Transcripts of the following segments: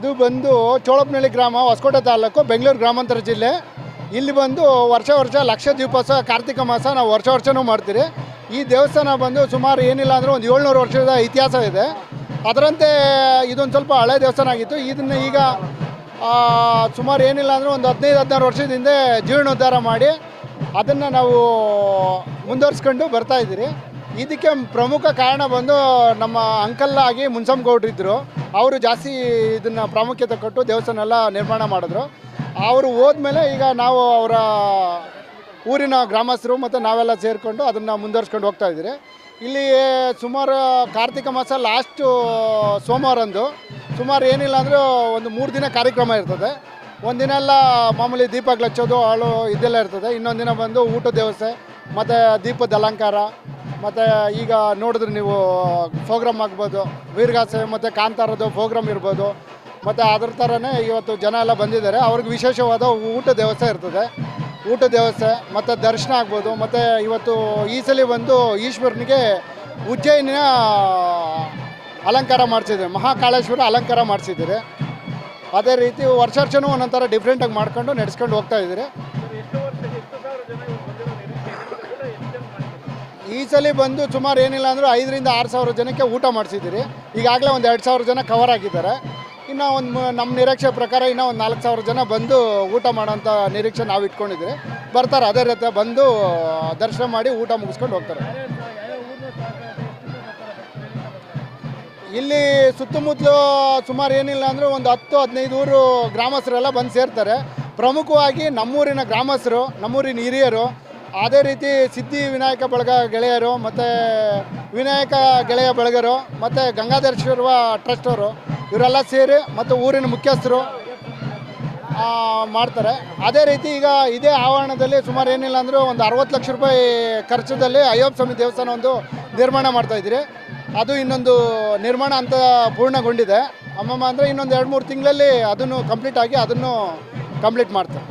ಇದು ಬಂದು ಚೋಳಪ್ನಹಳ್ಳಿ ಗ್ರಾಮ, ಹೊಸಕೋಟೆ ತಾಲೂಕು, ಬೆಂಗಳೂರು ಗ್ರಾಮಾಂತರ ಜಿಲ್ಲೆ. ಇಲ್ಲಿ ಬಂದು ವರ್ಷ ವರ್ಷ ಲಕ್ಷ ದೀಪೋತ್ಸವ ಕಾರ್ತಿಕ ಮಾಸ ನಾವು ವರ್ಷ ವರ್ಷನೂ ಮಾಡ್ತೀರಿ. ಈ ದೇವಸ್ಥಾನ ಬಂದು ಸುಮಾರು ಏನಿಲ್ಲ ಅಂದರೆ ಒಂದು ಏಳ್ನೂರು ವರ್ಷದ ಇತಿಹಾಸ ಇದೆ. ಅದರಂತೆ ಇದೊಂದು ಸ್ವಲ್ಪ ಹಳೆ ದೇವಸ್ಥಾನ ಆಗಿತ್ತು. ಇದನ್ನು ಈಗ ಸುಮಾರು ಏನಿಲ್ಲ ಅಂದರೆ ಒಂದು ಹದಿನೈದು, ಹದಿನಾರು ವರ್ಷದ ಹಿಂದೆ ಜೀರ್ಣೋದ್ಧಾರ ಮಾಡಿ ಅದನ್ನು ನಾವು ಮುಂದುವರಿಸ್ಕೊಂಡು ಬರ್ತಾಯಿದ್ದೀರಿ ಇದಕ್ಕೆ ಪ್ರಮುಖ ಕಾರಣ ಬಂದು ನಮ್ಮ ಅಂಕಲ್ ಆಗಿ ಗೌಡ್ರಿದ್ದರು ಅವರು ಜಾಸ್ತಿ ಇದನ್ನು ಪ್ರಾಮುಖ್ಯತೆ ಕೊಟ್ಟು ದೇವಸ್ಥಾನ ಎಲ್ಲ ನಿರ್ಮಾಣ ಮಾಡಿದ್ರು. ಅವರು ಹೋದ್ಮೇಲೆ ಈಗ ನಾವು ಅವರ ಊರಿನ ಗ್ರಾಮಸ್ಥರು ಮತ್ತು ನಾವೆಲ್ಲ ಸೇರಿಕೊಂಡು ಅದನ್ನು ಮುಂದುವರ್ಸ್ಕೊಂಡು ಹೋಗ್ತಾ ಇದ್ದೀರಿ. ಇಲ್ಲಿ ಸುಮಾರು ಕಾರ್ತಿಕ ಮಾಸ ಲಾಸ್ಟು ಸೋಮವಾರಂದು. ಸುಮಾರು ಏನಿಲ್ಲ ಅಂದರೂ ಒಂದು ಮೂರು ದಿನ ಕಾರ್ಯಕ್ರಮ ಇರ್ತದೆ. ಒಂದಿನ ಎಲ್ಲ ಮಾಮೂಲಿ ದೀಪಗಳು ಹಚ್ಚೋದು, ಹಾಳು ಇದೆಲ್ಲ ಇರ್ತದೆ. ಇನ್ನೊಂದು ದಿನ ಬಂದು ಊಟದ ವ್ಯವಸ್ಥೆ, ಮತ್ತು ದೀಪದ ಅಲಂಕಾರ ಮತ್ತು ಈಗ ನೋಡಿದ್ರೆ ನೀವು ಪ್ರೋಗ್ರಾಮ್ ಆಗ್ಬೋದು, ವೀರಗಾಸೆ ಮತ್ತು ಕಾಂತಾರದ ಪ್ರೋಗ್ರಾಮ್ ಇರ್ಬೋದು. ಮತ್ತು ಅದ್ರ ಥರನೇ ಇವತ್ತು ಜನ ಎಲ್ಲ ಬಂದಿದ್ದಾರೆ. ಅವ್ರಿಗೆ ವಿಶೇಷವಾದ ಊಟ ದೇವಸ್ಥೆ ಇರ್ತದೆ. ಊಟ ದೇವಸ್ಥೆ, ಮತ್ತು ದರ್ಶನ ಆಗ್ಬೋದು. ಮತ್ತು ಇವತ್ತು ಈ ಸಲ ಬಂದು ಈಶ್ವರನಿಗೆ ಉಜ್ಜಯಿನಿಯ ಅಲಂಕಾರ ಮಾಡಿಸಿದ್ದಾರೆ. ಮಹಾಕಾಳೇಶ್ವರ ಅಲಂಕಾರ ಮಾಡಿಸಿದ್ದಾರೆ. ಅದೇ ರೀತಿ ವರ್ಷ ವರ್ಷನೂ ಒಂದೊಂಥರ ಥರ ಡಿಫ್ರೆಂಟಾಗಿ ಮಾಡ್ಕೊಂಡು ನಡೆಸ್ಕೊಂಡು ಹೋಗ್ತಾ ಇದ್ದೀರಿ. ಈ ಸಲ ಬಂದು ಸುಮಾರು ಏನಿಲ್ಲ ಅಂದರೂ ಐದರಿಂದ ಆರು ಸಾವಿರ ಜನಕ್ಕೆ ಊಟ ಮಾಡಿಸಿದ್ದೀರಿ. ಈಗಾಗಲೇ ಒಂದು ಎರಡು ಸಾವಿರ ಜನ ಕವರ್ ಆಗಿದ್ದಾರೆ. ಇನ್ನು ಒಂದು ನಮ್ಮ ನಿರೀಕ್ಷೆ ಪ್ರಕಾರ ಇನ್ನೂ ಒಂದು ನಾಲ್ಕು ಸಾವಿರ ಜನ ಬಂದು ಊಟ ಮಾಡೋಂಥ ನಿರೀಕ್ಷೆ ನಾವು ಇಟ್ಕೊಂಡಿದ್ದೀರಿ. ಬರ್ತಾರೆ, ಅದೇ ರೀತಿ ಬಂದು ದರ್ಶನ ಮಾಡಿ ಊಟ ಮುಗಿಸ್ಕೊಂಡು ಹೋಗ್ತಾರೆ. ಇಲ್ಲಿ ಸುತ್ತಮುತ್ತಲು ಸುಮಾರು ಏನಿಲ್ಲ ಅಂದರೆ ಒಂದು ಹತ್ತು, ಹದಿನೈದು ಊರು ಗ್ರಾಮಸ್ಥರೆಲ್ಲ ಬಂದು ಸೇರ್ತಾರೆ. ಪ್ರಮುಖವಾಗಿ ನಮ್ಮೂರಿನ ಗ್ರಾಮಸ್ಥರು, ನಮ್ಮೂರಿನ ಹಿರಿಯರು ಅದೇ ರೀತಿ ಸಿದ್ಧಿ ವಿನಾಯಕ ಬಳಗ ಗೆಳೆಯರು ಮತ್ತು ವಿನಾಯಕ ಗೆಳೆಯ ಬಳಗರು ಮತ್ತು ಗಂಗಾಧರೇಶ್ವರ ಟ್ರಸ್ಟವರು ಇವರೆಲ್ಲ ಸೇರಿ ಮತ್ತು ಊರಿನ ಮುಖ್ಯಸ್ಥರು ಮಾಡ್ತಾರೆ. ಅದೇ ರೀತಿ ಈಗ ಇದೇ ಆವರಣದಲ್ಲಿ ಸುಮಾರು ಏನಿಲ್ಲ ಅಂದರೂ ಒಂದು ಅರವತ್ತು ಲಕ್ಷ ರೂಪಾಯಿ ಖರ್ಚದಲ್ಲಿ ಅಯ್ಯಪ್ಪ ಸ್ವಾಮಿ ದೇವಸ್ಥಾನ ಒಂದು ನಿರ್ಮಾಣ ಮಾಡ್ತಾ ಇದ್ದೀರಿ. ಅದು ಇನ್ನೊಂದು ನಿರ್ಮಾಣ ಅಂತ ಪೂರ್ಣಗೊಂಡಿದೆ. ಅಮ್ಮಮ್ಮ ಅಂದರೆ ಇನ್ನೊಂದು ಎರಡು ಮೂರು ತಿಂಗಳಲ್ಲಿ ಅದನ್ನು ಕಂಪ್ಲೀಟ್ ಆಗಿ ಅದನ್ನು ಕಂಪ್ಲೀಟ್ ಮಾಡ್ತಾರೆ.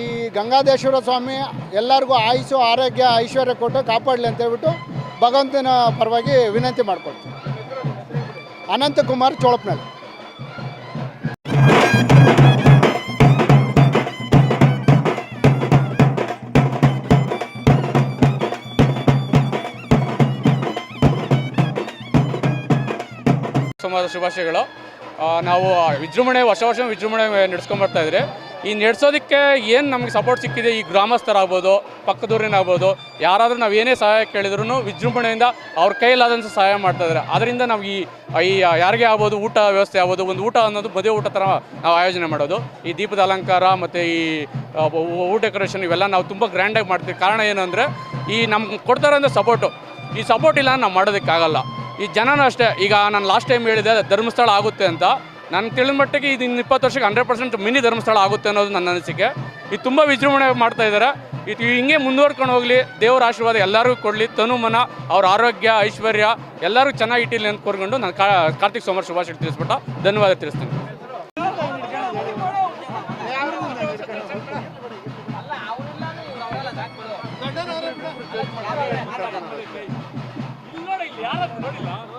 ಈ ಗಂಗಾಧೇಶ್ವರ ಸ್ವಾಮಿ ಎಲ್ಲರಿಗೂ ಆಯುಷು ಆರೋಗ್ಯ, ಐಶ್ವರ್ಯ ಕೊಟ್ಟು ಕಾಪಾಡಲಿ ಅಂತ ಹೇಳ್ಬಿಟ್ಟು ಭಗವಂತನ ಪರವಾಗಿ ವಿನಂತಿ ಮಾಡ್ಕೊಳ್ತೀನಿ. ಅನಂತಕುಮಾರ್ ಚೋಳಪ್ನಲ್ಲಿ ಸಮಾಜ ಶುಭಾಶಯಗಳು. ನಾವು ವಿಜೃಂಭಣೆ, ವರ್ಷ ವರ್ಷ ವಿಜೃಂಭಣೆ ನಡೆಸ್ಕೊಂಬರ್ತಾ ಇದ್ರಿ ಈ ನಡೆಸೋದಕ್ಕೆ ಏನು ನಮಗೆ ಸಪೋರ್ಟ್ ಸಿಕ್ಕಿದೆ? ಈ ಗ್ರಾಮಸ್ಥರಾಗ್ಬೋದು, ಪಕ್ಕದೂರಿನಾಗ್ಬೋದು, ಯಾರಾದರೂ ನಾವು ಏನೇ ಸಹಾಯ ಕೇಳಿದ್ರು ವಿಜೃಂಭಣೆಯಿಂದ ಅವ್ರ ಕೈಲಾದಂಥ ಸಹಾಯ ಮಾಡ್ತಾಯಿದ್ದಾರೆ ಅದರಿಂದ ನಾವು ಈ ಈ, ಯಾರಿಗೆ ಆಗ್ಬೋದು, ಊಟ ವ್ಯವಸ್ಥೆ ಆಗ್ಬೋದು, ಒಂದು ಊಟ ಅನ್ನೋದು ಮದುವೆ ಊಟ ಥರ ನಾವು ಆಯೋಜನೆ ಮಾಡೋದು. ಈ ದೀಪದ ಅಲಂಕಾರ ಮತ್ತು ಈ ಹೂ ಡೆಕೋರೇಷನ್ ಇವೆಲ್ಲ ನಾವು ತುಂಬ ಗ್ರ್ಯಾಂಡಾಗಿ ಮಾಡ್ತೀವಿ. ಕಾರಣ ಏನು ಅಂದರೆ, ಈ ನಮ್ಗೆ ಕೊಡ್ತಾರಂಥ ಸಪೋರ್ಟು ಈ ಸಪೋರ್ಟ್ ಇಲ್ಲ ನಾವು ಮಾಡೋದಕ್ಕಾಗಲ್ಲ. ಈ ಜನನೂ ಅಷ್ಟೇ. ಈಗ ನಾನು ಲಾಸ್ಟ್ ಟೈಮ್ ಹೇಳಿದೆ ಧರ್ಮಸ್ಥಳ ಆಗುತ್ತೆ ಅಂತ. ನಾನು ತಿಳಿದ ಮಟ್ಟಿಗೆ ಇದು ಇನ್ನು ಇಪ್ಪತ್ತು ವರ್ಷಕ್ಕೆ ಹಂಡ್ರೆಡ್ ಪರ್ಸೆಂಟ್ ಮಿನಿ ಧರ್ಮಸ್ಥಳ ಆಗುತ್ತೆ ಅನ್ನೋದು ನನ್ನ ಅನಿಸಿಕೆ. ಇದು ತುಂಬ ವಿಜೃಂಭಣೆ ಮಾಡ್ತಾ ಇದ್ದಾರೆ. ಇದು ಹಿಂಗೆ ಮುಂದುವರ್ಕೊಂಡು ಹೋಗಲಿ ದೇವರ ಆಶೀರ್ವಾದ ಎಲ್ಲರಿಗೂ ಕೊಡಲಿ. ತನು ಮನ ಅವ್ರ ಆರೋಗ್ಯ ಐಶ್ವರ್ಯ ಎಲ್ಲರಿಗೂ ಚೆನ್ನಾಗಿ ಇಟ್ಟಿಲ್ಲ ಅಂತ ಕೋರ್ಕೊಂಡು ನಾನು ಕಾ ಕಾರ್ತಿಕ್ ಸೋಮರ್ ಶುಭಾಶಯ ತಿಳಿಸ್ಬಿಟ್ಟು ಧನ್ಯವಾದ ತಿಳಿಸ್ತೀನಿ. ನೋಡಿ ಇಲ್ಲಿ ಯಾರು ನೋಡಿಲ್ಲ?